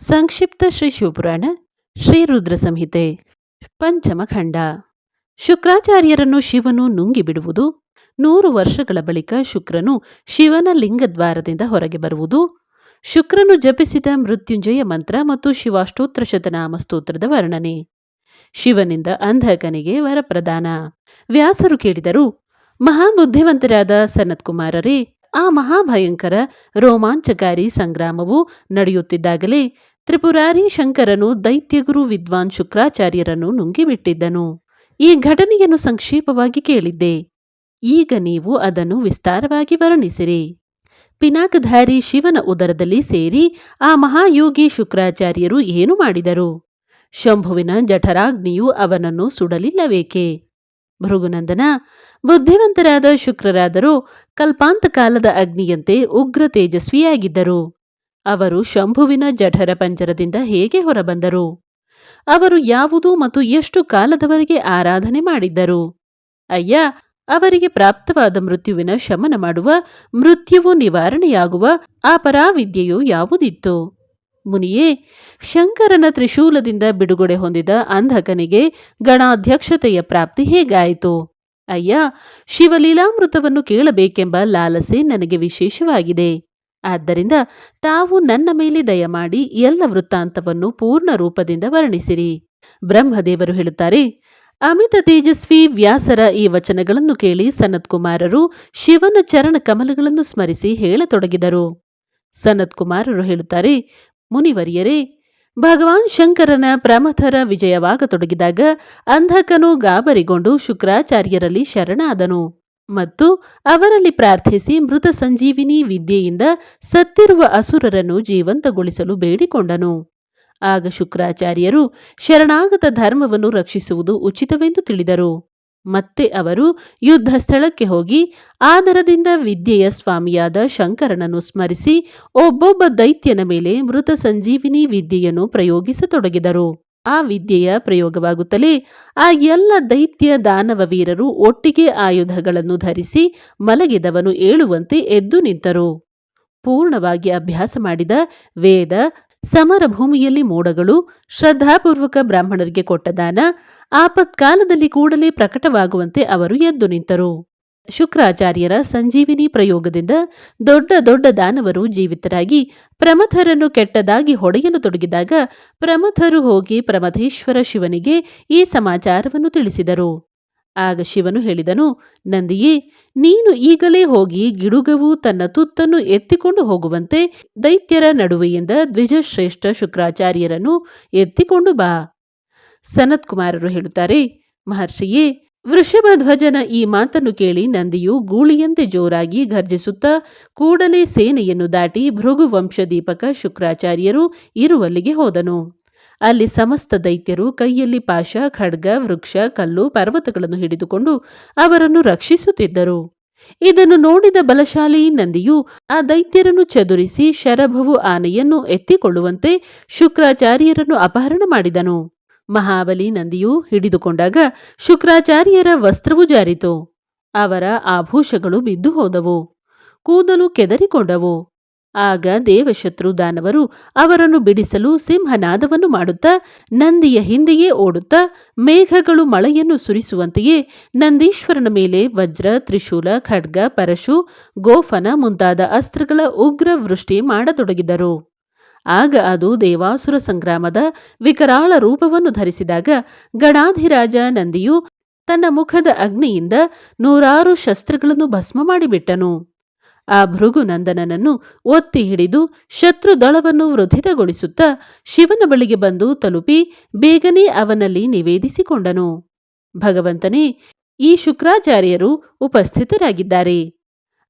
ಸಂಕ್ಷಿಪ್ತ ಶ್ರೀ ಶಿವಪುರಾಣ, ಶ್ರೀ ರುದ್ರ ಸಂಹಿತೆ ಪಂಚಮಖಂಡ ಶುಕ್ರಾಚಾರ್ಯರನ್ನು ಶಿವನು ನುಂಗಿ ಬಿಡುವುದು, ನೂರು ವರ್ಷಗಳ ಬಳಿಕ ಶುಕ್ರನು ಶಿವನ ಲಿಂಗದ್ವಾರದಿಂದ ಹೊರಗೆ ಬರುವುದು, ಶುಕ್ರನು ಜಪಿಸಿದ ಮೃತ್ಯುಂಜಯ ಮಂತ್ರ ಮತ್ತು ಶಿವಾಷ್ಟೋತ್ರ ಶತನಾಮ ಸ್ತೋತ್ರದ ವರ್ಣನೆ. ಶಿವನಿಂದ ಅಂಧಕನಿಗೆ ವರಪ್ರದಾನ. ವ್ಯಾಸರು ಕೇಳಿದರು, ಮಹಾಬುದ್ಧಿವಂತರಾದ ಸನತ್ಕುಮಾರರೇ, ಆ ಮಹಾಭಯಂಕರ ರೋಮಾಂಚಕಾರಿ ಸಂಗ್ರಾಮವು ನಡೆಯುತ್ತಿದ್ದಾಗಲೇ ತ್ರಿಪುರಾರಿ ಶಂಕರನು ದೈತ್ಯಗುರು ವಿದ್ವಾನ್ ಶುಕ್ರಾಚಾರ್ಯರನ್ನು ನುಂಗಿಬಿಟ್ಟಿದ್ದನು. ಈ ಘಟನೆಯನ್ನು ಸಂಕ್ಷೇಪವಾಗಿ ಕೇಳಿದ್ದೆ. ಈಗ ನೀವು ಅದನ್ನು ವಿಸ್ತಾರವಾಗಿ ವರ್ಣಿಸಿರಿ. ಪಿನಾಕಧಾರಿ ಶಿವನ ಉದರದಲ್ಲಿ ಸೇರಿ ಆ ಮಹಾಯೋಗಿ ಶುಕ್ರಾಚಾರ್ಯರು ಏನು ಮಾಡಿದರು? ಶಂಭುವಿನ ಜಠರಾಗ್ನಿಯು ಅವನನ್ನು ಸುಡಲಿಲ್ಲವೇಕೆ? ಭೃಗುನಂದನ, ಬುದ್ಧಿವಂತರಾದ ಶುಕ್ರರಾದರೂ ಕಲ್ಪಾಂತ ಕಾಲದ ಅಗ್ನಿಯಂತೆ ಉಗ್ರ ತೇಜಸ್ವಿಯಾಗಿದ್ದರು. ಅವರು ಶಂಭುವಿನ ಜಠರ ಪಂಜರದಿಂದ ಹೇಗೆ ಹೊರಬಂದರು? ಅವರು ಯಾವುದು ಮತ್ತು ಎಷ್ಟು ಕಾಲದವರೆಗೆ ಆರಾಧನೆ ಮಾಡಿದ್ದರು? ಅಯ್ಯ, ಅವರಿಗೆ ಪ್ರಾಪ್ತವಾದ ಮೃತ್ಯುವಿನ ಶಮನ ಮಾಡುವ, ಮೃತ್ಯುವು ನಿವಾರಣೆಯಾಗುವ ಆ ಪರಾವಿದ್ಯೆಯು ಯಾವುದಿತ್ತು? ಮುನಿಯೇ, ಶಂಕರನ ತ್ರಿಶೂಲದಿಂದ ಬಿಡುಗಡೆ ಹೊಂದಿದ ಅಂಧಕನಿಗೆ ಗಣಾಧ್ಯಕ್ಷತೆಯ ಪ್ರಾಪ್ತಿ ಹೇಗಾಯಿತು? ಅಯ್ಯ, ಶಿವಲೀಲಾಮೃತವನ್ನು ಕೇಳಬೇಕೆಂಬ ಲಾಲಸೆ ನನಗೆ ವಿಶೇಷವಾಗಿದೆ. ಆದ್ದರಿಂದ ತಾವು ನನ್ನ ಮೇಲೆ ದಯಮಾಡಿ ಎಲ್ಲ ವೃತ್ತಾಂತವನ್ನು ಪೂರ್ಣ ರೂಪದಿಂದ ವರ್ಣಿಸಿರಿ. ಬ್ರಹ್ಮದೇವರು ಹೇಳುತ್ತಾರೆ, ಅಮಿತ ತೇಜಸ್ವಿ ವ್ಯಾಸರ ಈ ವಚನಗಳನ್ನು ಕೇಳಿ ಸನತ್ಕುಮಾರರು ಶಿವನ ಚರಣ ಕಮಲಗಳನ್ನು ಸ್ಮರಿಸಿ ಹೇಳತೊಡಗಿದರು. ಸನತ್ಕುಮಾರರು ಹೇಳುತ್ತಾರೆ, ಮುನಿವರಿಯರೇ, ಭಗವಾನ್ ಶಂಕರನ ಪ್ರಮಥರ ವಿಜಯವಾಗತೊಡಗಿದಾಗ ಅಂಧಕನು ಗಾಬರಿಗೊಂಡು ಶುಕ್ರಾಚಾರ್ಯರಲ್ಲಿ ಶರಣಾದನು. ಮತ್ತು ಅವರಲ್ಲಿ ಪ್ರಾರ್ಥಿಸಿ ಮೃತ ಸಂಜೀವಿನಿ ವಿದ್ಯೆಯಿಂದ ಸತ್ತಿರುವ ಅಸುರರನ್ನು ಜೀವಂತಗೊಳಿಸಲು ಬೇಡಿಕೊಂಡನು. ಆಗ ಶುಕ್ರಾಚಾರ್ಯರು ಶರಣಾಗತ ಧರ್ಮವನ್ನು ರಕ್ಷಿಸುವುದು ಉಚಿತವೆಂದು ತಿಳಿದರು. ಮತ್ತೆ ಅವರು ಯುದ್ಧ ಸ್ಥಳಕ್ಕೆ ಹೋಗಿ ಆದರದಿಂದ ವಿದ್ಯೆಯ ಸ್ವಾಮಿಯಾದ ಶಂಕರನನ್ನು ಸ್ಮರಿಸಿ ಒಬ್ಬೊಬ್ಬ ದೈತ್ಯನ ಮೇಲೆ ಮೃತ ಸಂಜೀವಿನಿ ವಿದ್ಯೆಯನ್ನು ಪ್ರಯೋಗಿಸತೊಡಗಿದರು. ಆ ವಿದ್ಯೆಯ ಪ್ರಯೋಗವಾಗುತ್ತಲೇ ಆ ಎಲ್ಲ ದೈತ್ಯ ದಾನವ ವೀರರು ಒಟ್ಟಿಗೆ ಆಯುಧಗಳನ್ನು ಧರಿಸಿ ಮಲಗಿದವನು ಏಳುವಂತೆ ಎದ್ದು ನಿಂತರು. ಪೂರ್ಣವಾಗಿ ಅಭ್ಯಾಸ ಮಾಡಿದ ವೇದ, ಸಮರ ಭೂಮಿಯಲ್ಲಿ ಮೋಡಗಳು, ಶ್ರದ್ಧಾಪೂರ್ವಕ ಬ್ರಾಹ್ಮಣರಿಗೆ ಕೊಟ್ಟ ದಾನ, ಆಪತ್ಕಾಲದಲ್ಲಿ ಕೂಡಲೇ ಪ್ರಕಟವಾಗುವಂತೆ ಅವರು ಎದ್ದು ನಿಂತರು. ಶುಕ್ರಾಚಾರ್ಯರ ಸಂಜೀವಿನಿ ಪ್ರಯೋಗದಿಂದ ದೊಡ್ಡ ದೊಡ್ಡ ದಾನವರು ಜೀವಿತರಾಗಿ ಪ್ರಮಥರನ್ನು ಕೆಟ್ಟದಾಗಿ ಹೊಡೆಯಲು ತೊಡಗಿದಾಗ ಪ್ರಮಥರು ಹೋಗಿ ಪ್ರಮಥೇಶ್ವರ ಶಿವನಿಗೆ ಈ ಸಮಾಚಾರವನ್ನು ತಿಳಿಸಿದರು. ಆಗ ಶಿವನು ಹೇಳಿದನು, ನಂದಿಯೇ, ನೀನು ಈಗಲೇ ಹೋಗಿ ಗಿಡುಗವು ತನ್ನ ತುತ್ತನ್ನು ಎತ್ತಿಕೊಂಡು ಹೋಗುವಂತೆ ದೈತ್ಯರ ನಡುವೆಯಿಂದ ದ್ವಿಜಶ್ರೇಷ್ಠ ಶುಕ್ರಾಚಾರ್ಯರನ್ನು ಎತ್ತಿಕೊಂಡು ಬಾ. ಸನತ್ಕುಮಾರರು ಹೇಳುತ್ತಾರೆ, ಮಹರ್ಷಿಯೇ ವೃಷಭಧ್ವಜನ ಈ ಮಾತನ್ನು ಕೇಳಿ ನಂದಿಯು ಗೂಳಿಯಂತೆ ಜೋರಾಗಿ ಘರ್ಜಿಸುತ್ತಾ, ಕೂಡಲೇ ಸೇನೆಯನ್ನು ದಾಟಿ ಭೃಗು ವಂಶದೀಪಕ ಶುಕ್ರಾಚಾರ್ಯರು ಇರುವಲ್ಲಿಗೆ ಹೋದನು. ಅಲ್ಲಿ ಸಮಸ್ತ ದೈತ್ಯರು ಕೈಯಲ್ಲಿ ಪಾಶ, ಖಡ್ಗ, ವೃಕ್ಷ, ಕಲ್ಲು, ಪರ್ವತಗಳನ್ನು ಹಿಡಿದುಕೊಂಡು ಅವರನ್ನು ರಕ್ಷಿಸುತ್ತಿದ್ದರು. ಇದನ್ನು ನೋಡಿದ ಬಲಶಾಲಿ ನಂದಿಯು ಆ ದೈತ್ಯರನ್ನು ಚದುರಿಸಿ ಶರಭವು ಆನೆಯನ್ನು ಎತ್ತಿಕೊಳ್ಳುವಂತೆ ಶುಕ್ರಾಚಾರ್ಯರನ್ನು ಅಪಹರಣ ಮಾಡಿದನು. ಮಹಾಬಲಿ ನಂದಿಯು ಹಿಡಿದುಕೊಂಡಾಗ ಶುಕ್ರಾಚಾರ್ಯರ ವಸ್ತ್ರವು ಜಾರಿತು. ಅವರ ಆಭೂಷಗಳು ಬಿದ್ದು ಹೋದವು. ಕೂದಲು ಕೆದರಿಕೊಂಡವು. ಆಗ ದೇವಶತ್ರು ದಾನವರು ಅವರನ್ನು ಬಿಡಿಸಲು ಸಿಂಹನಾದವನ್ನು ಮಾಡುತ್ತಾ ನಂದಿಯ ಹಿಂದೆಯೇ ಓಡುತ್ತಾ ಮೇಘಗಳು ಮಳೆಯನ್ನು ಸುರಿಸುವಂತೆಯೇ ನಂದೀಶ್ವರನ ಮೇಲೆ ವಜ್ರ, ತ್ರಿಶೂಲ, ಖಡ್ಗ, ಪರಶು, ಗೋಫನ ಮುಂತಾದ ಅಸ್ತ್ರಗಳ ಉಗ್ರ ವೃಷ್ಟಿ ಮಾಡತೊಡಗಿದರು. ಆಗ ಅದು ದೇವಾಸುರ ಸಂಗ್ರಾಮದ ವಿಕರಾಳ ರೂಪವನ್ನು ಧರಿಸಿದಾಗ ಗಣಾಧಿರಾಜ ನಂದಿಯು ತನ್ನ ಮುಖದ ಅಗ್ನಿಯಿಂದ ನೂರಾರು ಶಸ್ತ್ರಗಳನ್ನು ಭಸ್ಮ ಮಾಡಿಬಿಟ್ಟನು. ಆ ಭೃಗುನಂದನನನ್ನು ಒತ್ತಿ ಹಿಡಿದು ಶತ್ರು ದಳವನ್ನು ವೃದ್ಧಿತಗೊಳಿಸುತ್ತಾ ಶಿವನ ಬಳಿಗೆ ಬಂದು ತಲುಪಿ ಬೇಗನೆ ಅವನಲ್ಲಿ ನಿವೇದಿಸಿಕೊಂಡನು. ಭಗವಂತನೇ, ಈ ಶುಕ್ರಾಚಾರ್ಯರು ಉಪಸ್ಥಿತರಾಗಿದ್ದಾರೆ.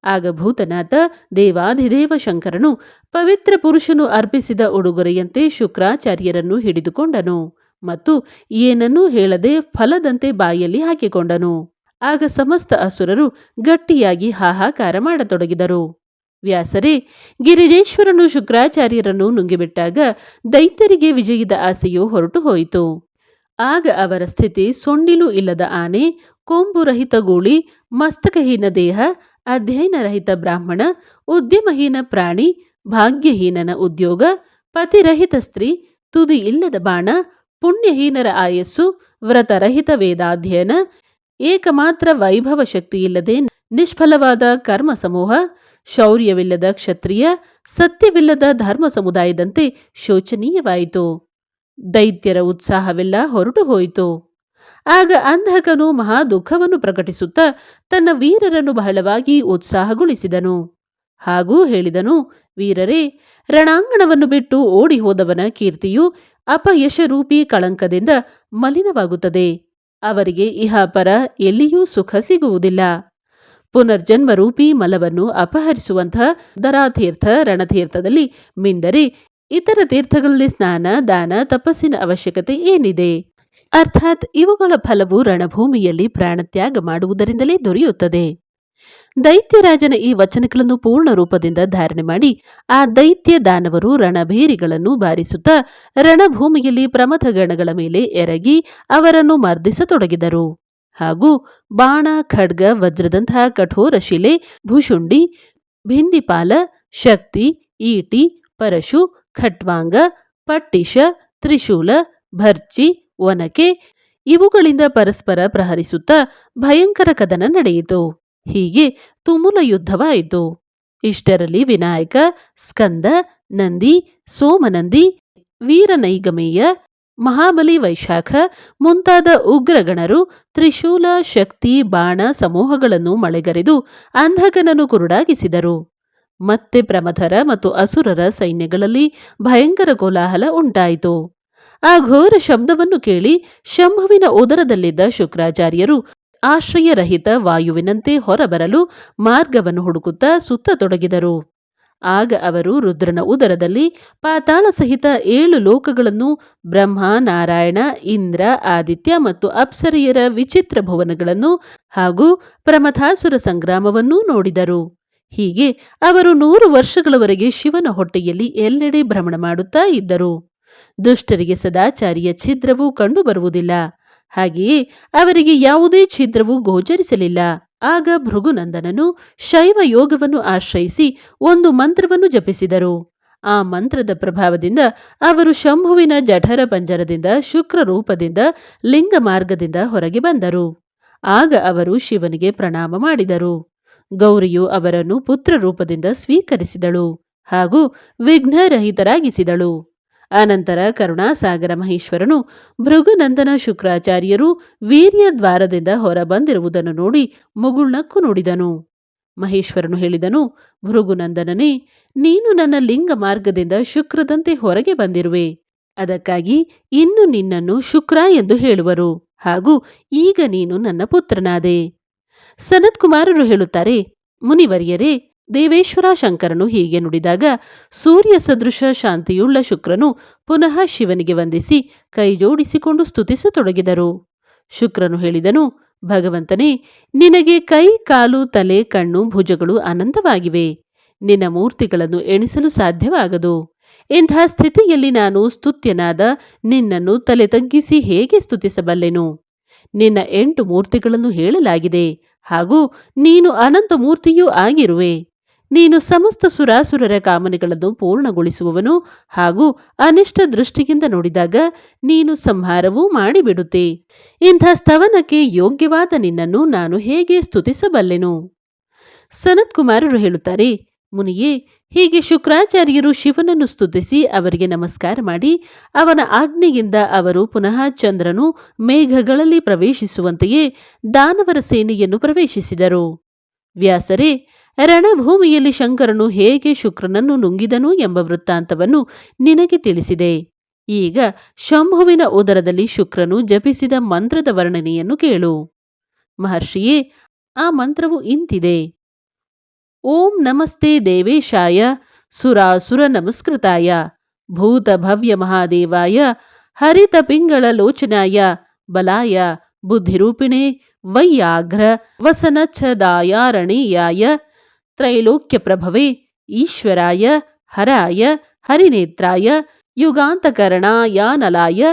ಆಗ ಭೂತನಾಥ ದೇವಾಧಿದೇವ ಶಂಕರನು ಪವಿತ್ರ ಪುರುಷನು ಅರ್ಪಿಸಿದ ಉಡುಗೊರೆಯಂತೆ ಶುಕ್ರಾಚಾರ್ಯರನ್ನು ಹಿಡಿದುಕೊಂಡನು ಮತ್ತು ಏನನ್ನೂ ಹೇಳದೆ ಫಲದಂತೆ ಬಾಯಲ್ಲಿ ಹಾಕಿಕೊಂಡನು. ಆಗ ಸಮಸ್ತ ಅಸುರರು ಗಟ್ಟಿಯಾಗಿ ಹಾಹಾಕಾರ ಮಾಡತೊಡಗಿದರು. ವ್ಯಾಸರೇ, ಗಿರಿಜೇಶ್ವರನು ಶುಕ್ರಾಚಾರ್ಯರನ್ನು ನುಂಗಿಬಿಟ್ಟಾಗ ದೈತ್ಯರಿಗೆ ವಿಜಯದ ಆಸೆಯು ಹೊರಟು ಹೋಯಿತು. ಆಗ ಅವರ ಸ್ಥಿತಿ ಸೊಂಡಿಲು ಇಲ್ಲದ ಆನೆ ಕೊಂಬುರಹಿತ ಗೂಳಿ, ಮಸ್ತಕಹೀನ ದೇಹ ಅಧ್ಯಯನರಹಿತ ಬ್ರಾಹ್ಮಣ, ಉದ್ಯಮಹೀನ ಪ್ರಾಣಿ, ಭಾಗ್ಯಹೀನನ ಉದ್ಯೋಗ, ಪತಿರಹಿತ ಸ್ತ್ರೀ, ತುದಿ ಇಲ್ಲದ ಬಾಣ, ಪುಣ್ಯಹೀನರ ಆಯಸ್ಸು, ವ್ರತರಹಿತ ವೇದಾಧ್ಯಯನ, ಏಕಮಾತ್ರ ವೈಭವ ಶಕ್ತಿಯಿಲ್ಲದೆ ನಿಷ್ಫಲವಾದ ಕರ್ಮ ಸಮೂಹ, ಶೌರ್ಯವಿಲ್ಲದ ಕ್ಷತ್ರಿಯ, ಸತ್ಯವಿಲ್ಲದ ಧರ್ಮ ಸಮುದಾಯದಂತೆ ಶೋಚನೀಯವಾಯಿತು. ದೈತ್ಯರ ಉತ್ಸಾಹವೆಲ್ಲ ಹೊರಟು ಹೋಯಿತು. ಆಗ ಅಂಧಕನು ಮಹಾ ದುಃಖವನ್ನು ಪ್ರಕಟಿಸುತ್ತಾ ತನ್ನ ವೀರರನ್ನು ಬಹಳವಾಗಿ ಉತ್ಸಾಹಗೊಳಿಸಿದನು. ಹಾಗೂ ಹೇಳಿದನು, ವೀರರೇ, ರಣಾಂಗಣವನ್ನು ಬಿಟ್ಟು ಓಡಿ ಹೋದವನ ಕೀರ್ತಿಯು ಅಪಯಶರೂಪಿ ಕಳಂಕದಿಂದ ಮಲಿನವಾಗುತ್ತದೆ. ಅವರಿಗೆ ಇಹಾಪರ ಎಲ್ಲಿಯೂ ಸುಖ ಸಿಗುವುದಿಲ್ಲ. ಪುನರ್ಜನ್ಮರೂಪಿ ಮಲವನ್ನು ಅಪಹರಿಸುವಂತಹ ದರಾತೀರ್ಥ ರಣತೀರ್ಥದಲ್ಲಿ ಮಿಂದರೆ ಇತರ ತೀರ್ಥಗಳಲ್ಲಿ ಸ್ನಾನ, ದಾನ, ತಪಸ್ಸಿನ ಅವಶ್ಯಕತೆ ಏನಿದೆ? ಅರ್ಥಾತ್ ಇವುಗಳ ಫಲವು ರಣಭೂಮಿಯಲ್ಲಿ ಪ್ರಾಣತ್ಯಾಗ ಮಾಡುವುದರಿಂದಲೇ ದೊರೆಯುತ್ತದೆ. ದೈತ್ಯರಾಜನ ಈ ವಚನಗಳನ್ನು ಪೂರ್ಣ ರೂಪದಿಂದ ಧಾರಣೆ ಮಾಡಿ, ಆ ದೈತ್ಯ ದಾನವರು ರಣಭೇರಿಗಳನ್ನು ಬಾರಿಸುತ್ತಾ ರಣಭೂಮಿಯಲ್ಲಿ ಪ್ರಮಥ ಗಣಗಳ ಮೇಲೆ ಎರಗಿ ಅವರನ್ನು ಮರ್ದಿಸತೊಡಗಿದರು. ಹಾಗೂ ಬಾಣ, ಖಡ್ಗ, ವಜ್ರದಂತಹ ಕಠೋರ ಶಿಲೆ, ಭುಷುಂಡಿ, ಭಿಂದಿಪಾಲ, ಶಕ್ತಿ, ಈಟಿ, ಪರಶು, ಖಟ್ವಾಂಗ, ಪಟ್ಟಿಶ, ತ್ರಿಶೂಲ, ಭರ್ಚಿ ಒನಕೆ ಇವುಗಳಿಂದ ಪರಸ್ಪರ ಪ್ರಹರಿಸುತ್ತಾ ಭಯಂಕರ ಕದನ ನಡೆಯಿತು. ಹೀಗೆ ತುಮುಲ ಯುದ್ಧವಾಯಿತು. ಇಷ್ಟರಲ್ಲಿ ವಿನಾಯಕ, ಸ್ಕಂದ, ನಂದಿ, ಸೋಮನಂದಿ, ವೀರನೈಗಮೇಯ, ಮಹಾಬಲಿ ವೈಶಾಖ ಮುಂತಾದ ಉಗ್ರಗಣರು, ತ್ರಿಶೂಲ ಶಕ್ತಿ ಬಾಣ ಸಮೂಹಗಳನ್ನು ಮಳೆಗರೆದು ಅಂಧಕನನ್ನು ಕುರುಡಾಗಿಸಿದರು. ಮತ್ತೆ ಪ್ರಮಥರ ಮತ್ತು ಅಸುರರ ಸೈನ್ಯಗಳಲ್ಲಿ ಭಯಂಕರ ಕೋಲಾಹಲ ಉಂಟಾಯಿತು. ಆ ಘೋರ ಶಬ್ದವನ್ನು ಕೇಳಿ ಶಂಭುವಿನ ಉದರದಲ್ಲಿದ್ದ ಶುಕ್ರಾಚಾರ್ಯರು ಆಶ್ರಯರಹಿತ ವಾಯುವಿನಂತೆ ಹೊರಬರಲು ಮಾರ್ಗವನ್ನು ಹುಡುಕುತ್ತಾ ಸುತ್ತತೊಡಗಿದರು ಆಗ ಅವರು ರುದ್ರನ ಉದರದಲ್ಲಿ ಪಾತಾಳ ಸಹಿತ ಏಳು ಲೋಕಗಳನ್ನು ಬ್ರಹ್ಮ, ನಾರಾಯಣ, ಇಂದ್ರ, ಆದಿತ್ಯ ಮತ್ತು ಅಪ್ಸರಿಯರ ವಿಚಿತ್ರ ಭುವನಗಳನ್ನು ಹಾಗೂ ಪ್ರಮಥಾಸುರ ಸಂಗ್ರಾಮವನ್ನೂ ನೋಡಿದರು. ಹೀಗೆ ಅವರು ನೂರು ವರ್ಷಗಳವರೆಗೆ ಶಿವನ ಹೊಟ್ಟೆಯಲ್ಲಿ ಎಲ್ಲೆಡೆ ಭ್ರಮಣ ಮಾಡುತ್ತಾ ಇದ್ದರು. ದುಷ್ಟರಿಗೆ ಸದಾಚಾರಿಯ ಛಿದ್ರವೂ ಕಂಡುಬರುವುದಿಲ್ಲ. ಹಾಗೆಯೇ ಅವರಿಗೆ ಯಾವುದೇ ಛಿದ್ರವೂ ಗೋಚರಿಸಲಿಲ್ಲ. ಆಗ ಭೃಗುನಂದನನು ಶೈವ ಯೋಗವನ್ನು ಆಶ್ರಯಿಸಿ ಒಂದು ಮಂತ್ರವನ್ನು ಜಪಿಸಿದರು. ಆ ಮಂತ್ರದ ಪ್ರಭಾವದಿಂದ ಅವರು ಶಂಭುವಿನ ಜಠರ ಪಂಜರದಿಂದ ಶುಕ್ರ ರೂಪದಿಂದ, ಲಿಂಗ ಮಾರ್ಗದಿಂದ ಹೊರಗೆ ಬಂದರು. ಆಗ ಅವರು ಶಿವನಿಗೆ ಪ್ರಣಾಮ ಮಾಡಿದರು. ಗೌರಿಯು ಅವರನ್ನು ಪುತ್ರ ರೂಪದಿಂದ ಸ್ವೀಕರಿಸಿದಳು ಹಾಗೂ ವಿಘ್ನರಹಿತರಾಗಿಸಿದಳು. ಅನಂತರ ಕರುಣಾಸಾಗರ ಮಹೇಶ್ವರನು ಭೃಗುನಂದನ ಶುಕ್ರಾಚಾರ್ಯರು ವೀರ್ಯ ದ್ವಾರದಿಂದ ಹೊರಬಂದಿರುವುದನ್ನು ನೋಡಿ ಮುಗುಳ್ನಕ್ಕು ನುಡಿದನು. ಮಹೇಶ್ವರನು ಹೇಳಿದನು, ಭೃಗುನಂದನನೇ, ನೀನು ನನ್ನ ಲಿಂಗ ಮಾರ್ಗದಿಂದ ಶುಕ್ರದಂತೆ ಹೊರಗೆ ಬಂದಿರುವೆ. ಅದಕ್ಕಾಗಿ ಇನ್ನು ನಿನ್ನನ್ನು ಶುಕ್ರ ಎಂದು ಹೇಳುವರು. ಹಾಗೂ ಈಗ ನೀನು ನನ್ನ ಪುತ್ರನಾದೆ. ಸನತ್ಕುಮಾರರು ಹೇಳುತ್ತಾರೆ, ಮುನಿವರಿಯರೇ ದೇವೇಶ್ವರ ಶಂಕರನು ಹೀಗೆ ನುಡಿದಾಗ, ಸೂರ್ಯ ಸದೃಶ ಶಾಂತಿಯುಳ್ಳ ಶುಕ್ರನು ಪುನಃ ಶಿವನಿಗೆ ವಂದಿಸಿ ಕೈಜೋಡಿಸಿಕೊಂಡು ಸ್ತುತಿಸತೊಡಗಿದರು. ಶುಕ್ರನು ಹೇಳಿದನು, ಭಗವಂತನೇ, ನಿನಗೆ ಕೈ, ಕಾಲು, ತಲೆ, ಕಣ್ಣು, ಭುಜಗಳು ಅನಂತವಾಗಿವೆ. ನಿನ್ನ ಮೂರ್ತಿಗಳನ್ನು ಎಣಿಸಲು ಸಾಧ್ಯವಾಗದು. ಇಂಥ ಸ್ಥಿತಿಯಲ್ಲಿ ನಾನು ಸ್ತುತ್ಯನಾದ ನಿನ್ನನ್ನು ತಲೆ ತಗ್ಗಿಸಿ ಹೇಗೆ ಸ್ತುತಿಸಬಲ್ಲೆನು? ನಿನ್ನ ಎಂಟು ಮೂರ್ತಿಗಳನ್ನು ಹೇಳಲಾಗಿದೆ ಹಾಗೂ ನೀನು ಅನಂತ ಮೂರ್ತಿಯೂ ಆಗಿರುವೆ. ನೀನು ಸಮಸ್ತ ಸುರಾಸುರರ ಕಾಮನೆಗಳನ್ನು ಪೂರ್ಣಗೊಳಿಸುವವನು ಹಾಗೂ ಅನಿಷ್ಟ ದೃಷ್ಟಿಯಿಂದ ನೋಡಿದಾಗ ನೀನು ಸಂಹಾರವೂ ಮಾಡಿಬಿಡುತ್ತೆ. ಇಂಥ ಸ್ತವನಕ್ಕೆ ಯೋಗ್ಯವಾದ ನಿನ್ನನ್ನು ನಾನು ಹೇಗೆ ಸ್ತುತಿಸಬಲ್ಲೆನು? ಸನತ್ಕುಮಾರರು ಹೇಳುತ್ತಾರೆ, ಮುನಿಯೇ, ಹೀಗೆ ಶುಕ್ರಾಚಾರ್ಯರು ಶಿವನನ್ನು ಸ್ತುತಿಸಿ ಅವರಿಗೆ ನಮಸ್ಕಾರ ಮಾಡಿ, ಅವನ ಆಜ್ಞೆಯಿಂದ ಅವರು ಪುನಃ ಚಂದ್ರನು ಮೇಘಗಳಲ್ಲಿ ಪ್ರವೇಶಿಸುವಂತೆಯೇ ದಾನವರ ಸೇನೆಯನ್ನು ಪ್ರವೇಶಿಸಿದರು. ವ್ಯಾಸರೇ ರಣಭೂಮಿಯಲ್ಲಿ ಶಂಕರನು ಹೇಗೆ ಶುಕ್ರನನ್ನು ನುಂಗಿದನು ಎಂಬ ವೃತ್ತಾಂತವನ್ನು ನಿನಗೆ ತಿಳಿಸಿದೆ. ಈಗ ಶಂಭುವಿನ ಉದರದಲ್ಲಿ ಶುಕ್ರನು ಜಪಿಸಿದ ಮಂತ್ರದ ವರ್ಣನೆಯನ್ನು ಕೇಳು. ಮಹರ್ಷಿಯೇ, ಆ ಮಂತ್ರವು ಇಂತಿದೆ. ಓಂ ನಮಸ್ತೆ ದೇವೇಶಾಯ, ಸುರಾಸುರ ನಮಸ್ಕೃತಾಯ, ಭೂತ ಭವ್ಯ ಮಹಾದೇವಾಯ, ಹರಿತ ಪಿಂಗಳ ಲೋಚನಾಯ, ಬಲಾಯ, ಬುದ್ಧಿರೂಪಿಣೆ, ವೈಯಾಘ್ರ, ವಸನಚ್ಛದಾಯಾರಣೀಯಾಯ ತ್ರೈಲೋಕ್ಯ ಪ್ರಭವೇ ಈಶ್ವರಾಯ ಹರಾಯ ಹರಿನೇತ್ರಾಯ ಯುಗಾಂತಕರಣಾಯಾನಲಾಯ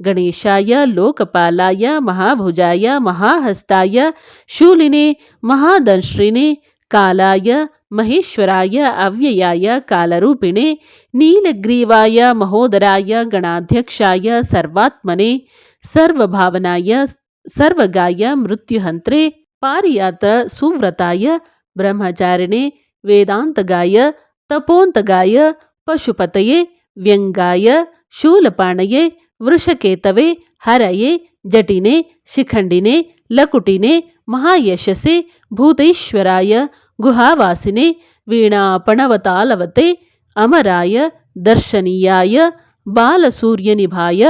ಗಣೇಶಾಯ ಲೋಕಪಾಲಾಯ ಮಹಾಭುಜಾಯ ಮಹಾಹಸ್ತಾಯ ಶೂಲಿನೇ ಮಹಾದಂಶ್ರಿನೇ ಕಾಲಾಯ ಮಹೇಶ್ವರಾಯ ಅವ್ಯಯಾಯ ಕಾಲರೂಪಿಣೆ ನೀಲಗ್ರೀವಾಯ ಮಹೋದರಾಯ ಗಣಾಧ್ಯಕ್ಷಾಯ ಸರ್ವಾತ್ಮನೆ ಸರ್ವಭಾವನಾಯ ಸರ್ವಗಾಯ ಮೃತ್ಯುಹಂತ್ರೆ ಪಾರಿಯಾತ ಸುವ್ರತಾಯ ಬ್ರಹ್ಮಚಾರಿಣೆ, ವೇದಾಂತಗಾಯ, ತಪೋಂತಗಾಯ, ಪಶುಪತಯೇ, ವ್ಯಂಗಾಯ, ಶೂಲಪಾಣಯೇ, ವೃಷಕೇತವೆ, ಹರಯೇ, ಜಟಿನೆ, ಶಿಖಂಡಿನೆ, ಲಕುಟಿನೆ, ಮಹಾಯಶಸೆ, ಭೂತೈಶ್ವರಾಯ, ಗುಹಾವಾಸಿನೆ, ವೀಣಾಪಣವತಾಲವತೆ, ಅಮರಾಯ, ದರ್ಶನೀಯಾಯ, ಬಾಲಸೂರ್ಯನಿಭಾಯ,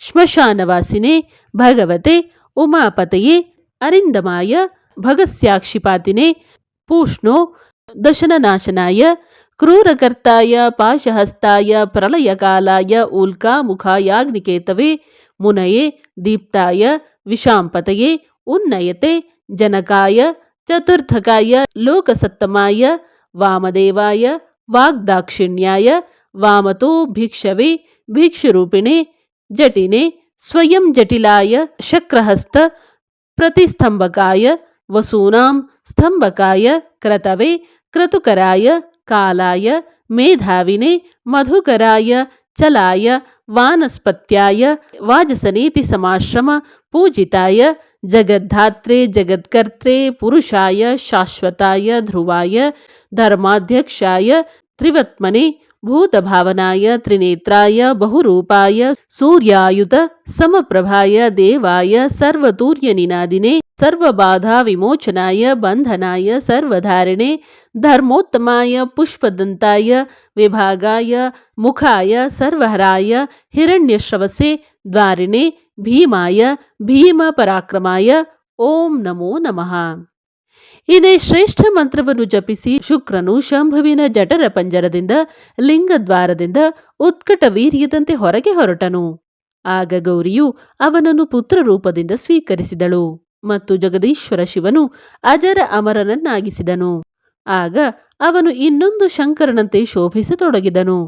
ಶ್ಮಶಾನವಾಸಿನೆ, ಭಗವತೆ, ಉಮಾಪತಯೇ, ಅರಿಂದಮಾಯ, ಭಗಸ್ಯಾಕ್ಷಿಪಾತಿನೆ ಪೂಷ್ಣೋ ದಶನನಾಶನಾಯ, ಕ್ರೂರಕರ್ತಾಯ, ಪಾಶಹಸ್ತಾಯ, ಪ್ರಳಯಕಾಲಾಯ ಉಲ್ಕಾಮುಖಾಯಾಗ್ನಿಕೇತವೆ ಮುನಯೇ, ದೀಪ್ತಾಯ ವಿಷಾಂಪತಯೇ ಉನ್ನಯತೆ, ಜನಕಾಯ, ಚತುರ್ಥಕಾಯ, ಲೋಕಸತ್ತಮಾಯ, ವಾಮದೇವಾಯ, ವಾಗ್ದಾಕ್ಷಿಣ್ಯಾಯ, ವಾಮತೋ ಭಿಕ್ಷವೇ, ಭಿಕ್ಷುರೂಪಿಣೆ, ಜಟಿನೆ, ಸ್ವಯಂ ಜಟಿಲಾಯ, ಶಕ್ರಹಸ್ತ ಪ್ರತಿಸ್ತಂಭಕಾಯ वसूनां स्तंभकाय क्रतवे, क्रतुकराय, कालाय, मेधाविने, मधुकराय, चलाय, वानस्पत्याय, वाजसनीति समाश्रम, पूजिताय, जगद्धात्रे, जगत्कर्त्रे, पुरुषाय, शाश्वताय, ध्रुवाय, धर्माध्यक्षाय, त्रिवत्मने, भूतभावनाय, त्रिनेत्राय, बहुरूपाय, सूर्यायुत, समप्रभाय, देवाय, सर्वतूर्यनिनादिने ಸರ್ವಬಾಧಾ ವಿಮೋಚನಾಯ, ಬಂಧನಾಯ, ಸರ್ವಧಾರಿಣೆ, ಧರ್ಮೋತ್ತಮಾಯ, ಪುಷ್ಪದಂತಾಯ, ವಿಭಾಗಾಯ, ಮುಖಾಯ, ಸರ್ವಹರಾಯ, ಹಿರಣ್ಯಶ್ರವಸೆ, ದ್ವಾರಿಣೆ, ಭೀಮಾಯ, ಭೀಮ ಪರಾಕ್ರಮಾಯ, ಓಂ ನಮೋ ನಮಃ. ಇದೇ ಶ್ರೇಷ್ಠ ಮಂತ್ರವನ್ನು ಜಪಿಸಿ ಶುಕ್ರನು ಶಂಭುವಿನ ಜಠರ ಪಂಜರದಿಂದ, ಲಿಂಗದ್ವಾರದಿಂದ ಉತ್ಕಟ ವೀರ್ಯದಂತೆ ಹೊರಗೆ ಹೊರಟನು. ಆಗ ಗೌರಿಯು ಅವನನ್ನು ಪುತ್ರರೂಪದಿಂದ ಸ್ವೀಕರಿಸಿದಳು. ಮತ್ತು ಜಗದೀಶ್ವರ ಶಿವನು ಅಜರ ಅಮರನನ್ನಾಗಿಸಿದನು. ಆಗ ಅವನು ಇನ್ನೊಂದು ಶಂಕರನಂತೆ ಶೋಭಿಸತೊಡಗಿದನು.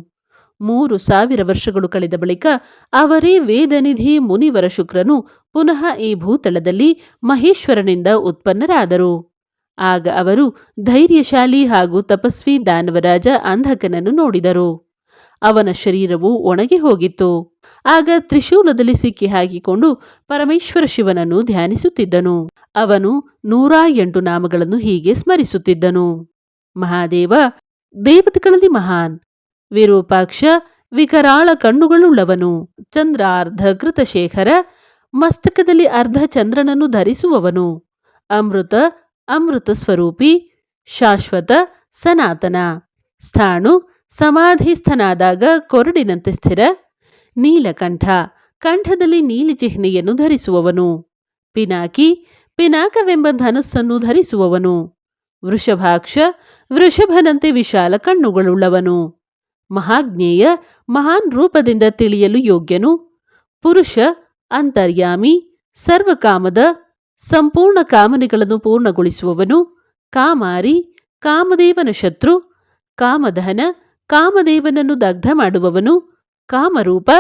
ಮೂರು ಸಾವಿರ ವರ್ಷಗಳು ಕಳೆದ ಬಳಿಕ ಅವರೇ ವೇದನಿಧಿ ಮುನಿವರ ಶುಕ್ರನು ಪುನಃ ಈ ಭೂತಳದಲ್ಲಿ ಮಹೇಶ್ವರನಿಂದ ಉತ್ಪನ್ನರಾದರು. ಆಗ ಅವರು ಧೈರ್ಯಶಾಲಿ ಹಾಗೂ ತಪಸ್ವಿ ದಾನವರಾಜ ಅಂಧಕನನ್ನು ನೋಡಿದರು. ಅವನ ಶರೀರವು ಒಣಗಿ ಹೋಗಿತ್ತು. ಆಗ ತ್ರಿಶೂಲದಲ್ಲಿ ಸಿಕ್ಕಿ ಹಾಕಿಕೊಂಡು ಪರಮೇಶ್ವರ ಶಿವನನ್ನು ಧ್ಯಾನಿಸುತ್ತಿದ್ದನು. ಅವನು ನೂರ ಎಂಟು ನಾಮಗಳನ್ನು ಹೀಗೆ ಸ್ಮರಿಸುತ್ತಿದ್ದನು. ಮಹಾದೇವ, ದೇವತೆಗಳಲ್ಲಿ ಮಹಾನ್. ವಿರೂಪಾಕ್ಷ, ವಿಕರಾಳ ಕಣ್ಣುಗಳುಳ್ಳವನು. ಚಂದ್ರಾರ್ಧ ಕೃತಶೇಖರ, ಮಸ್ತಕದಲ್ಲಿ ಅರ್ಧ ಚಂದ್ರನನ್ನು ಧರಿಸುವವನು. ಅಮೃತ ಅಮೃತ ಸ್ವರೂಪಿ, ಶಾಶ್ವತ, ಸನಾತನ. ಸ್ಥಾಣು ಸಮಾಧಿಸ್ಥನಾದಾಗ ಕೊರಡಿನಂತೆ ಸ್ಥಿರ. ನೀಲಕಂಠ, ಕಂಠದಲ್ಲಿ ನೀಲಿ ಚಿಹ್ನೆಯನ್ನು ಧರಿಸುವವನು. ಪಿನಾಕಿ, ಪಿನಾಕವೆಂಬ ಧನಸ್ಸನ್ನು ಧರಿಸುವವನು. ವೃಷಭಾಕ್ಷ, ವೃಷಭನಂತೆ ವಿಶಾಲ ಕಣ್ಣುಗಳುಳ್ಳವನು. ಮಹಾಜ್ಞೇಯ, ಮಹಾನ್ ರೂಪದಿಂದ ತಿಳಿಯಲು ಯೋಗ್ಯನು. ಪುರುಷ, ಅಂತರ್ಯಾಮಿ, ಸರ್ವಕಾಮದ, ಸಂಪೂರ್ಣ ಕಾಮನೆಗಳನ್ನು ಪೂರ್ಣಗೊಳಿಸುವವನು. ಕಾಮಾರಿ, ಕಾಮದೇವನ ಶತ್ರು. ಕಾಮದಹನ ಕಾಮದೇವನನ್ನು ದಗ್ಧ ಮಾಡುವವನು, ಕಾಮರೂಪ,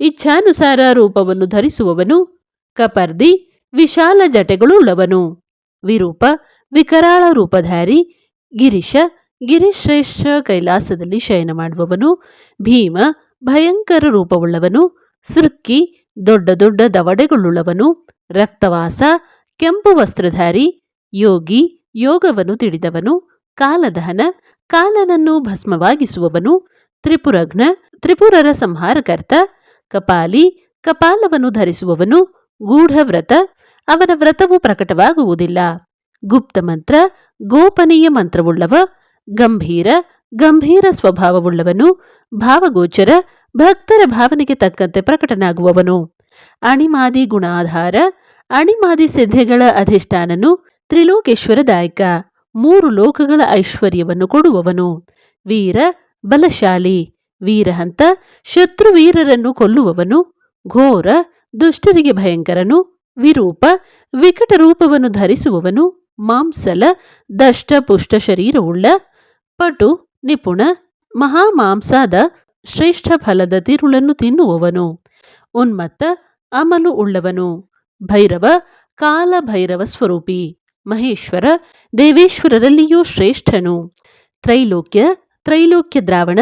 ಇಚ್ಛಾನುಸಾರ ರೂಪವನ್ನು ಧರಿಸುವವನು, ಕಪರ್ದಿ, ವಿಶಾಲ ಜಟೆಗಳುಳ್ಳವನು. ವಿರೂಪ, ವಿಕರಾಳ ರೂಪಧಾರಿ, ಗಿರಿಶ, ಗಿರಿಶ್ರೇಷ್ಠ ಕೈಲಾಸದಲ್ಲಿ ಶಯನ ಮಾಡುವವನು, ಭೀಮ, ಭಯಂಕರ ರೂಪವುಳ್ಳವನು, ಸೃಕ್ಕಿ, ದೊಡ್ಡ ದೊಡ್ಡ ದವಡೆಗಳುಳ್ಳವನು, ರಕ್ತವಾಸ, ಕೆಂಪು ವಸ್ತ್ರಧಾರಿ, ಯೋಗಿ, ಯೋಗವನ್ನು ತಿಳಿದವನು, ಕಾಲದಹನ ಕಾಲನನ್ನು ಭಸ್ಮವಾಗಿಸುವವನು ತ್ರಿಪುರಘ್ನ, ತ್ರಿಪುರರ ಸಂಹಾರಕರ್ತ, ಕಪಾಲಿ, ಕಪಾಲವನ್ನು ಧರಿಸುವವನು ಗೂಢವ್ರತ, ಅವನ ವ್ರತವು ಪ್ರಕಟವಾಗುವುದಿಲ್ಲ. ಗುಪ್ತ ಮಂತ್ರ, ಗೋಪನೀಯ ಮಂತ್ರವುಳ್ಳವ, ಗಂಭೀರ ಗಂಭೀರ ಸ್ವಭಾವವುಳ್ಳವನು, ಭಾವಗೋಚರ, ಭಕ್ತರ ಭಾವನೆಗೆ ತಕ್ಕಂತೆ ಪ್ರಕಟನಾಗುವವನು. ಅಣಿಮಾದಿ ಗುಣಾಧಾರ, ಅಣಿಮಾದಿ ಸಿದ್ಧಿಗಳ ಅಧಿಷ್ಠಾನನು ತ್ರಿಲೋಕೇಶ್ವರದಾಯಕ. ಮೂರು ಲೋಕಗಳ ಐಶ್ವರ್ಯವನ್ನು ಕೊಡುವವನು. ವೀರ ಬಲಶಾಲಿ. ವೀರಹಂತ ಶತ್ರುವೀರರನ್ನು ಕೊಲ್ಲುವವನು. ಘೋರ ದುಷ್ಟರಿಗೆ ಭಯಂಕರನು. ವಿರೂಪ ವಿಕಟ ರೂಪವನ್ನು ಧರಿಸುವವನು. ಮಾಂಸಲ ದಷ್ಟ ಪುಷ್ಟ ಶರೀರವುಳ್ಳ. ಪಟು ನಿಪುಣ ಮಹಾಮಾಂಸಾದ ಶ್ರೇಷ್ಠ ಫಲದ ತಿರುಳನ್ನು ತಿನ್ನುವವನು. ಉನ್ಮತ್ತ ಅಮಲು ಉಳ್ಳವನು. ಭೈರವ ಕಾಲ ಭೈರವ ಸ್ವರೂಪಿ. ಮಹೇಶ್ವರ ದೇವೇಶ್ವರರಲ್ಲಿಯೂ ಶ್ರೇಷ್ಠನು. ತ್ರೈಲೋಕ್ಯ ತ್ರೈಲೋಕ್ಯ ದ್ರಾವಣ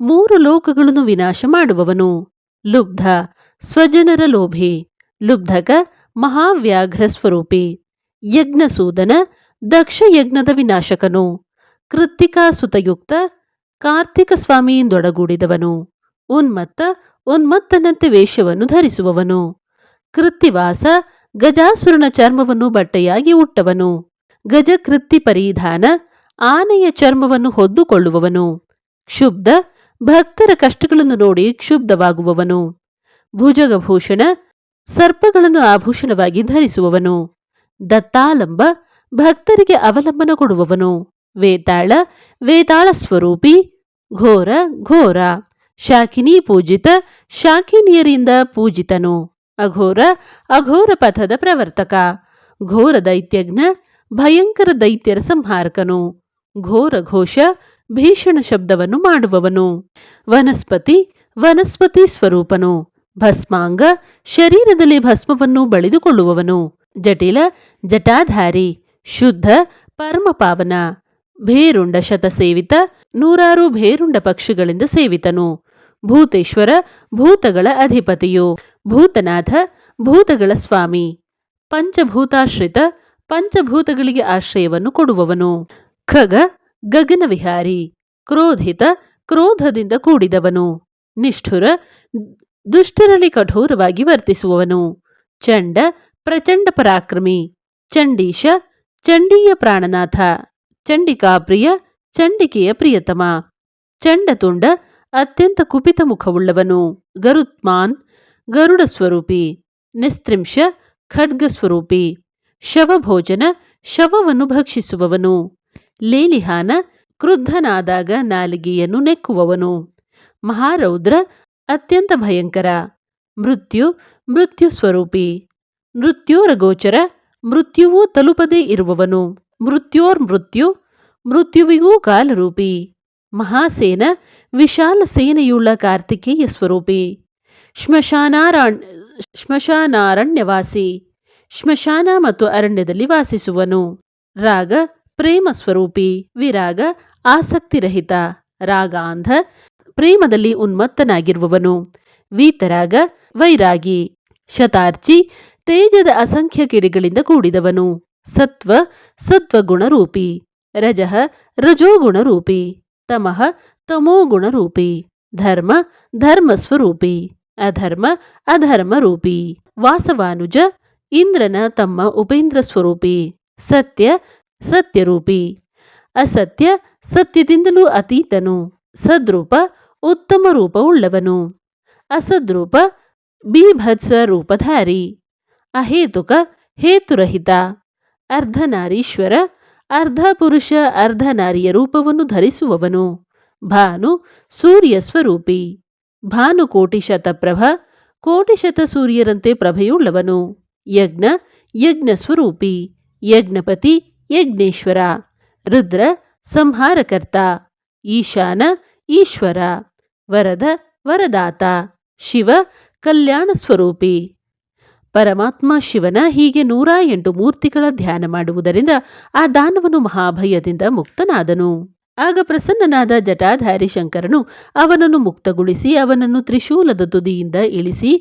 ಮೂರು ಲೋಕಗಳನ್ನು ವಿನಾಶ ಮಾಡುವವನು. ಲುಬ್ಧ, ಸ್ವಜನರ ಲೋಭಿ. ಲುಬ್ಧಕ, ಮಹಾವ್ಯಾಘ್ರ ಸ್ವರೂಪಿ. ಯಜ್ಞಸೂದನ ದಕ್ಷ ಯಜ್ಞದ ವಿನಾಶಕನು. ಕೃತ್ತಿಕಾಸುತಯುಕ್ತ ಕಾರ್ತಿಕ ಸ್ವಾಮಿಯಿಂದೊಡಗೂಡಿದವನು ಉನ್ಮತ್ತ, ಉನ್ಮತ್ತನಂತೆ ವೇಷವನ್ನು ಧರಿಸುವವನು. ಕೃತ್ತಿವಾಸ ಗಜಾಸುರನ ಚರ್ಮವನ್ನು ಬಟ್ಟೆಯಾಗಿ ಉಟ್ಟವನು. ಗಜಕೃತ್ತಿ ಪರಿಧಾನ ಆನೆಯ ಚರ್ಮವನ್ನು ಹೊದ್ದುಕೊಳ್ಳುವವನು. ಕ್ಷುಬ್ಧ ಭಕ್ತರ ಕಷ್ಟಗಳನ್ನು ನೋಡಿ ಕ್ಷುಬ್ಧವಾಗುವವನು. ಭುಜಗಭೂಷಣ ಸರ್ಪಗಳನ್ನು ಆಭೂಷಣವಾಗಿ ಧರಿಸುವವನು. ದತ್ತಾಲಂಬ ಭಕ್ತರಿಗೆ ಅವಲಂಬನ ಕೊಡುವವನು. ವೇತಾಳ ವೇತಾಳ ಸ್ವರೂಪಿ ಘೋರ ಘೋರ. ಶಾಕಿನಿ ಪೂಜಿತ ಶಾಕಿನಿಯರಿಂದ ಪೂಜಿತನು. ಅಘೋರ ಅಘೋರ ಪಥದ ಪ್ರವರ್ತಕ. ಘೋರ ದೈತ್ಯಜ್ಞ ಭಯಂಕರ ದೈತ್ಯರ ಸಂಹಾರಕನು. ಘೋರ ಘೋಷ ಭೀಷಣ ಶಬ್ದವನ್ನು ಮಾಡುವವನು. ವನಸ್ಪತಿ ವನಸ್ಪತಿ ಸ್ವರೂಪನು. ಭಸ್ಮಾಂಗ ಶರೀರದಲ್ಲಿ ಭಸ್ಮವನ್ನು ಬಳಿದುಕೊಳ್ಳುವವನು. ಜಟಿಲ ಜಟಾಧಾರಿ ಶುದ್ಧ ಪರಮಪಾವನ. ಭೇರುಂಡ ಶತ ಸೇವಿತ ನೂರಾರು ಭೇರುಂಡ ಪಕ್ಷಿಗಳಿಂದ ಸೇವಿತನು. ಭೂತೇಶ್ವರ ಭೂತಗಳ ಅಧಿಪತಿಯು. ಭೂತನಾಥ, ಭೂತಗಳ ಸ್ವಾಮಿ. ಪಂಚಭೂತಾಶ್ರಿತ, ಪಂಚಭೂತಗಳಿಗೆ ಆಶ್ರಯವನ್ನು ಕೊಡುವವನು. ಖಗ ಗಗನವಿಹಾರಿ ಕ್ರೋಧಿತ, ಕ್ರೋಧದಿಂದ ಕೂಡಿದವನು. ನಿಷ್ಠುರ, ದುಷ್ಟರಲ್ಲಿ ಕಠೋರವಾಗಿ ವರ್ತಿಸುವವನು. ಚಂಡ, ಪ್ರಚಂಡ ಪರಾಕ್ರಮಿ. ಚಂಡೀಶ, ಚಂಡೀಯ ಪ್ರಾಣನಾಥ. ಚಂಡಿಕಾಪ್ರಿಯ, ಚಂಡಿಕೆಯ ಪ್ರಿಯತಮ. ಚಂಡತುಂಡ, ಅತ್ಯಂತ ಕುಪಿತ ಮುಖವುಳ್ಳವನು. ಗರುತ್ಮಾನ್ ಗರುಡ ಸ್ವರೂಪಿ ನಿಸ್ತ್ರಿಂಶ ಖಡ್ಗ ಸ್ವರೂಪಿ ಶವಭೋಜನ ಶವವನ್ನು ಭಕ್ಷಿಸುವವನು, ಲೇಲಿಹಾನ ಕ್ರುದ್ಧನಾದಾಗ ನಾಲಿಗೆಯನ್ನು ನೆಕ್ಕುವವನು, ಮಹಾರೌದ್ರ ಅತ್ಯಂತ ಭಯಂಕರ, ಮೃತ್ಯು ಮೃತ್ಯು ಸ್ವರೂಪಿ ಮೃತ್ಯೋರಗೋಚರ ಮೃತ್ಯುವೂ ತಲುಪದೇ ಇರುವವನು, ಮೃತ್ಯೋರ್ ಮೃತ್ಯು ಮೃತ್ಯುವಿಗೂ ಕಾಲರೂಪಿ, ಮಹಾಸೇನ ವಿಶಾಲ ಸೇನೆಯುಳ್ಳ ಕಾರ್ತಿಕೇಯ ಸ್ವರೂಪಿ. ಶ್ಮಶಾನಾರಾಣ್ ಶ್ಮಶಾನಾರಣ್ಯವಾಸಿ ಶ್ಮಶಾನ ಮತ್ತು ಅರಣ್ಯದಲ್ಲಿ ವಾಸಿಸುವನು. ರಾಗ ಪ್ರೇಮ ಸ್ವರೂಪಿ ವಿರಾಗ ಆಸಕ್ತಿರಹಿತ. ರಾಗಾಂಧ ಪ್ರೇಮದಲ್ಲಿ ಉನ್ಮತ್ತನಾಗಿರುವವನು. ವೀತರಾಗ ವೈರಾಗಿ. ಶತಾರ್ಚಿ ತೇಜದ ಅಸಂಖ್ಯ ಕಿಡಿಗಳಿಂದ ಕೂಡಿದವನು. ಸತ್ವ ಸತ್ವಗುಣರೂಪಿ. ರಜಃ ರಜೋಗುಣರೂಪಿ. ತಮಃ ತಮೋಗುಣರೂಪಿ. ಧರ್ಮ ಧರ್ಮ ಸ್ವರೂಪಿ ಅಧರ್ಮ ಅಧರ್ಮ ರೂಪಿ. ವಾಸವಾನುಜ, ಇಂದ್ರನ ತಮ್ಮ ಉಪೇಂದ್ರ ಸ್ವರೂಪಿ. ಸತ್ಯ ಸತ್ಯರೂಪಿ ಅಸತ್ಯ, ಸತ್ಯದಿಂದಲೂ ಅತೀತನು. ಸದ್ರೂಪ, ಉತ್ತಮ ರೂಪವುಳ್ಳವನು ಅಸದ್ರೂಪ, ಬೀಭತ್ಸ ರೂಪಧಾರಿ. ಅಹೇತುಕ, ಹೇತುರಹಿತ. ಅರ್ಧನಾರೀಶ್ವರ ಅರ್ಧ ಪುರುಷ ಅರ್ಧ ನಾರಿಯ ರೂಪವನ್ನು ಧರಿಸುವವನು. ಭಾನು, ಸೂರ್ಯ ಸ್ವರೂಪಿ. ಭಾನುಕೋಟಿ ಶತಪ್ರಭ ಕೋಟಿ ಶತ ಸೂರ್ಯರಂತೆ ಪ್ರಭೆಯುಳ್ಳವನು. ಯಜ್ಞ ಯಜ್ಞ ಸ್ವರೂಪಿ, ಯಜ್ಞಪತಿ, ಯಜ್ಞೇಶ್ವರ. ರುದ್ರ, ಸಂಹಾರಕರ್ತ. ಈಶಾನ, ಈಶ್ವರ. ವರದ, ವರದಾತ. ಶಿವ, ಕಲ್ಯಾಣ ಸ್ವರೂಪಿ. ಪರಮಾತ್ಮ ಶಿವನ ಹೀಗೆ ನೂರ ಎಂಟು ಮೂರ್ತಿಗಳ ಧ್ಯಾನ ಮಾಡುವುದರಿಂದ ಆ ದಾನವನು ಮಹಾಭಯದಿಂದ ಮುಕ್ತನಾದನು. ಆಗ ಪ್ರಸನ್ನನಾದ ಜಟಾಧಾರಿ ಶಂಕರನು ಅವನನ್ನು ಮುಕ್ತಗೊಳಿಸಿ ಅವನನ್ನು ತ್ರಿಶೂಲದ ತುದಿಯಿಂದ ಇಳಿಸಿ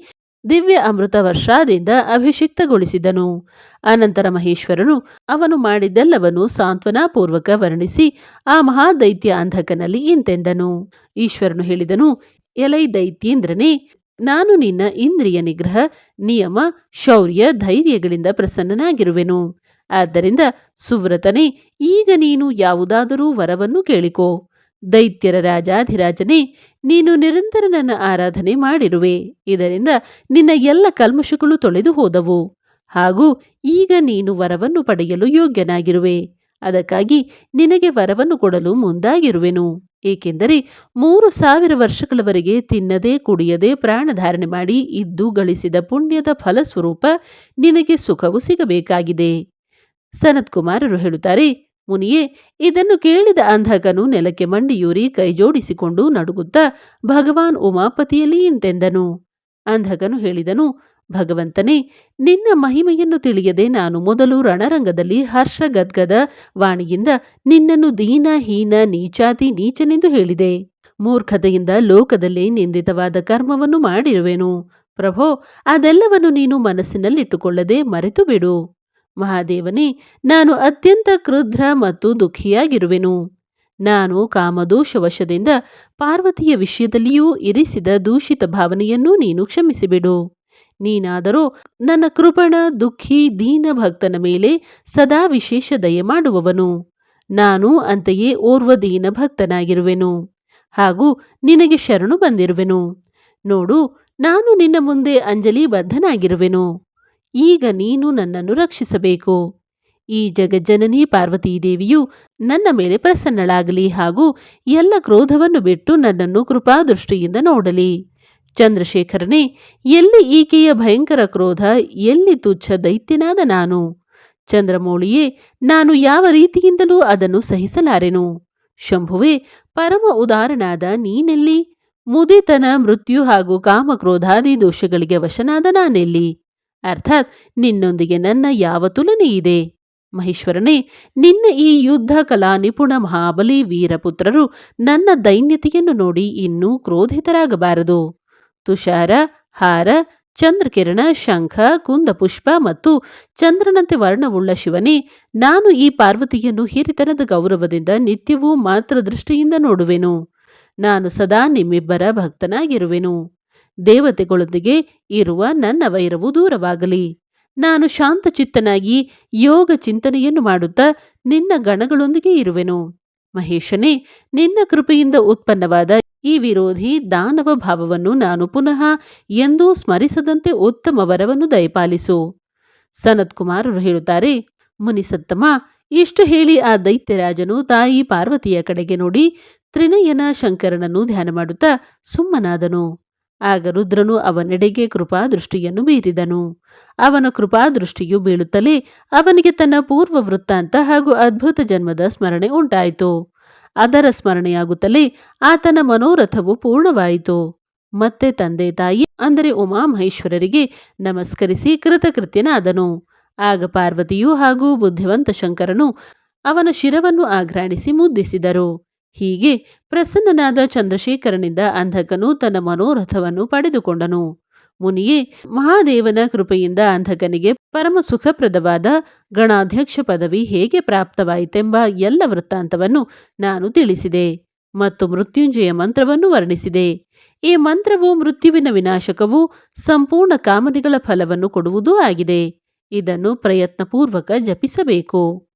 ದಿವ್ಯ ಅಮೃತ ವರ್ಷಾದಿಂದ ಅಭಿಷಿಕ್ತಗೊಳಿಸಿದನು. ಅನಂತರ ಮಹೇಶ್ವರನು ಅವನು ಮಾಡಿದ್ದೆಲ್ಲವನ್ನು ಸಾಂತ್ವನಾಪೂರ್ವಕ ವರ್ಣಿಸಿ ಆ ಮಹಾದೈತ್ಯ ಅಂಧಕನಲ್ಲಿ ಇಂತೆಂದನು. ಈಶ್ವರನು ಹೇಳಿದನು, ಎಲೈ ದೈತ್ಯೇಂದ್ರನೇ, ನಾನು ನಿನ್ನ ಇಂದ್ರಿಯ ನಿಗ್ರಹ, ನಿಯಮ, ಶೌರ್ಯ, ಧೈರ್ಯಗಳಿಂದ ಪ್ರಸನ್ನನಾಗಿರುವೆನು. ಆದ್ದರಿಂದ ಸುವ್ರತನೇ, ಈಗ ನೀನು ಯಾವುದಾದರೂ ವರವನ್ನು ಕೇಳಿಕೋ. ದೈತ್ಯರ ರಾಜಾಧಿರಾಜನೇ, ನೀನು ನಿರಂತರ ನನ್ನ ಆರಾಧನೆ ಮಾಡಿರುವೆ. ಇದರಿಂದ ನಿನ್ನ ಎಲ್ಲ ಕಲ್ಮಶಗಳು ತೊಳೆದು ಹೋದವು. ಹಾಗೂ ಈಗ ನೀನು ವರವನ್ನು ಪಡೆಯಲು ಯೋಗ್ಯನಾಗಿರುವೆ. ಅದಕ್ಕಾಗಿ ನಿನಗೆ ವರವನ್ನು ಕೊಡಲು ಮುಂದಾಗಿರುವೆನು. ಏಕೆಂದರೆ ಮೂರು ಸಾವಿರ ವರ್ಷಗಳವರೆಗೆ ತಿನ್ನದೆ ಕುಡಿಯದೆ ಪ್ರಾಣಧಾರಣೆ ಮಾಡಿ ಇದ್ದು ಗಳಿಸಿದ ಪುಣ್ಯದ ಫಲಸ್ವರೂಪ ನಿನಗೆ ಸುಖವು ಸಿಗಬೇಕಾಗಿದೆ. ಸನತ್ಕುಮಾರರು ಹೇಳುತ್ತಾರೆ, ಮುನಿಯೇ, ಇದನ್ನು ಕೇಳಿದ ಅಂಧಕನು ನೆಲಕ್ಕೆ ಮಂಡಿಯೂರಿ ಕೈಜೋಡಿಸಿಕೊಂಡು ನಡುಗುತ್ತಾ, ಭಗವಾನ್ ಉಮಾಪತಿಯಲ್ಲಿ ಇಂತೆಂದನು. ಅಂಧಕನು ಹೇಳಿದನು, ಭಗವಂತನೇ, ನಿನ್ನ ಮಹಿಮೆಯನ್ನು ತಿಳಿಯದೆ ನಾನು ಮೊದಲು ರಣರಂಗದಲ್ಲಿ ಹರ್ಷಗದ್ಗದ ವಾಣಿಯಿಂದ ನಿನ್ನನ್ನು ದೀನ, ಹೀನ, ನೀಚಾತಿ, ನೀಚನೆಂದು ಹೇಳಿದೆ. ಮೂರ್ಖತೆಯಿಂದ ಲೋಕದಲ್ಲಿ ನಿಂದಿತವಾದ ಕರ್ಮವನ್ನು ಮಾಡಿರುವೆನು. ಪ್ರಭೋ, ಅದೆಲ್ಲವನ್ನು ನೀನು ಮನಸ್ಸಿನಲ್ಲಿಟ್ಟುಕೊಳ್ಳದೆ ಮರೆತು ಬಿಡು ಮಹಾದೇವನೇ, ನಾನು ಅತ್ಯಂತ ಕ್ರುದ್ಧ ಮತ್ತು ದುಃಖಿಯಾಗಿರುವೆನು. ನಾನು ಕಾಮದೋಷವಶದಿಂದ ಪಾರ್ವತಿಯ ವಿಷಯದಲ್ಲಿಯೂ ಇರಿಸಿದ ದೂಷಿತ ಭಾವನೆಯನ್ನು ನೀನು ಕ್ಷಮಿಸಿಬಿಡು. ನೀನಾದರೂ ನನ್ನ ಕೃಪಣ, ದುಃಖಿ, ದೀನ ಭಕ್ತನ ಮೇಲೆ ಸದಾ ವಿಶೇಷ ದಯೆ ಮಾಡುವವನು. ನಾನು ಅಂತೆಯೇ ಓರ್ವ ದೀನ ಭಕ್ತನಾಗಿರುವೆನು. ಹಾಗೂ ನಿನಗೆ ಶರಣು ಬಂದಿರುವೆನು. ನೋಡು, ನಾನು ನಿನ್ನ ಮುಂದೆ ಅಂಜಲಿಬದ್ಧನಾಗಿರುವೆನು. ಈಗ ನೀನು ನನ್ನನ್ನು ರಕ್ಷಿಸಬೇಕು. ಈ ಜಗಜ್ಜನನಿ ಪಾರ್ವತೀದೇವಿಯು ನನ್ನ ಮೇಲೆ ಪ್ರಸನ್ನಳಾಗಲಿ ಹಾಗೂ ಎಲ್ಲ ಕ್ರೋಧವನ್ನು ಬಿಟ್ಟು ನನ್ನನ್ನು ಕೃಪಾದೃಷ್ಟಿಯಿಂದ ನೋಡಲಿ. ಚಂದ್ರಶೇಖರನೇ, ಎಲ್ಲಿ ಈಕೆಯ ಭಯಂಕರ ಕ್ರೋಧ, ಎಲ್ಲಿ ತುಚ್ಛ ದೈತ್ಯನಾದ ನಾನು? ಚಂದ್ರಮೌಳಿಯೇ, ನಾನು ಯಾವ ರೀತಿಯಿಂದಲೂ ಅದನ್ನು ಸಹಿಸಲಾರೆನು? ಶಂಭುವೆ, ಪರಮ ಉದಾರನಾದ ನೀನೆಲ್ಲಿ? ಮುದಿತನ, ಮೃತ್ಯು ಹಾಗೂ ಕಾಮಕ್ರೋಧಾದಿ ದೋಷಗಳಿಗೆ ವಶನಾದ ನಾನೆಲ್ಲಿ? ಅರ್ಥಾತ್ ನಿನ್ನೊಂದಿಗೆ ನನ್ನ ಯಾವ ತುಲನೆ ಇದೆ? ಮಹೇಶ್ವರನೇ, ನಿನ್ನ ಈ ಯುದ್ಧ ಕಲಾ ನಿಪುಣ ಮಹಾಬಲಿ ವೀರಪುತ್ರರು ನನ್ನ ದೈನ್ಯತೆಯನ್ನು ನೋಡಿ ಇನ್ನೂ ಕ್ರೋಧಿತರಾಗಬಾರದು. ತುಷಾರ, ಹಾರ, ಚಂದ್ರಕಿರಣ, ಶಂಖ, ಕುಂದಪುಷ್ಪ ಮತ್ತು ಚಂದ್ರನಂತೆ ವರ್ಣವುಳ್ಳ ಶಿವನೇ, ನಾನು ಈ ಪಾರ್ವತಿಯನ್ನು ಹಿರಿತನದ ಗೌರವದಿಂದ ನಿತ್ಯವೂ ಮಾತ್ರ ದೃಷ್ಟಿಯಿಂದ ನೋಡುವೆನು. ನಾನು ಸದಾ ನಿಮ್ಮಿಬ್ಬರ ಭಕ್ತನಾಗಿರುವೆನು. ದೇವತೆಗಳೊಂದಿಗೆ ಇರುವ ನನ್ನ ವೈರವು ದೂರವಾಗಲಿ. ನಾನು ಶಾಂತಚಿತ್ತನಾಗಿ ಯೋಗ ಚಿಂತನೆಯನ್ನು ಮಾಡುತ್ತಾ ನಿನ್ನ ಗಣಗಳೊಂದಿಗೆ ಇರುವೆನು. ಮಹೇಶನೇ, ನಿನ್ನ ಕೃಪೆಯಿಂದ ಉತ್ಪನ್ನವಾದ ಈ ವಿರೋಧಿ ದಾನವ ಭಾವವನ್ನು ನಾನು ಪುನಃ ಎಂದೂ ಸ್ಮರಿಸದಂತೆ ಉತ್ತಮ ವರವನ್ನು ದಯಪಾಲಿಸು. ಸನತ್ ಕುಮಾರರು ಹೇಳುತ್ತಾರೆ ಮುನಿಸತ್ತಮ ಇಷ್ಟು ಹೇಳಿ ಆ ದೈತ್ಯರಾಜನು ತಾಯಿ ಪಾರ್ವತಿಯ ಕಡೆಗೆ ನೋಡಿ ತ್ರಿನಯನ ಶಂಕರನನ್ನು ಧ್ಯಾನ ಮಾಡುತ್ತಾ ಸುಮ್ಮನಾದನು. ಆಗ ರುದ್ರನು ಅವನೆಡೆಗೆ ಕೃಪಾದೃಷ್ಟಿಯನ್ನು ಬೀರಿದನು. ಅವನ ಕೃಪಾದೃಷ್ಟಿಯು ಬೀಳುತ್ತಲೇ ಅವನಿಗೆ ತನ್ನ ಪೂರ್ವ ವೃತ್ತಾಂತ ಹಾಗೂ ಅದ್ಭುತ ಜನ್ಮದ ಸ್ಮರಣೆ ಉಂಟಾಯಿತು. ಅದರ ಸ್ಮರಣೆಯಾಗುತ್ತಲೇ ಆತನ ಮನೋರಥವು ಪೂರ್ಣವಾಯಿತು. ಮತ್ತೆ ತಂದೆ ತಾಯಿ ಅಂದರೆ ಉಮಾಮಹೇಶ್ವರರಿಗೆ ನಮಸ್ಕರಿಸಿ ಕೃತಕೃತ್ಯನಾದನು. ಆಗ ಪಾರ್ವತಿಯು ಹಾಗೂ ಬುದ್ಧಿವಂತ ಶಂಕರನು ಅವನ ಶಿರವನ್ನು ಆಘ್ರಾಣಿಸಿ ಮುದ್ದಿಸಿದರು. ಹೀಗೆ ಪ್ರಸನ್ನನಾದ ಚಂದ್ರಶೇಖರನಿಂದ ಅಂಧಕನು ತನ್ನ ಮನೋರಥವನ್ನು ಪಡೆದುಕೊಂಡನು. ಮುನಿಯೇ, ಮಹಾದೇವನ ಕೃಪೆಯಿಂದ ಅಂಧಕನಿಗೆ ಪರಮ ಸುಖಪ್ರದವಾದ ಗಣಾಧ್ಯಕ್ಷ ಪದವಿ ಹೇಗೆ ಪ್ರಾಪ್ತವಾಯಿತೆಂಬ ಎಲ್ಲ ವೃತ್ತಾಂತವನ್ನು ನಾನು ತಿಳಿಸಿದೆ. ಮತ್ತು ಮೃತ್ಯುಂಜಯ ಮಂತ್ರವನ್ನು ವರ್ಣಿಸಿದೆ. ಈ ಮಂತ್ರವು ಮೃತ್ಯುವಿನ ವಿನಾಶಕವು ಸಂಪೂರ್ಣ ಕಾಮನೆಗಳ ಫಲವನ್ನು ಕೊಡುವುದೂ ಆಗಿದೆ. ಇದನ್ನು ಪ್ರಯತ್ನಪೂರ್ವಕ ಜಪಿಸಬೇಕು.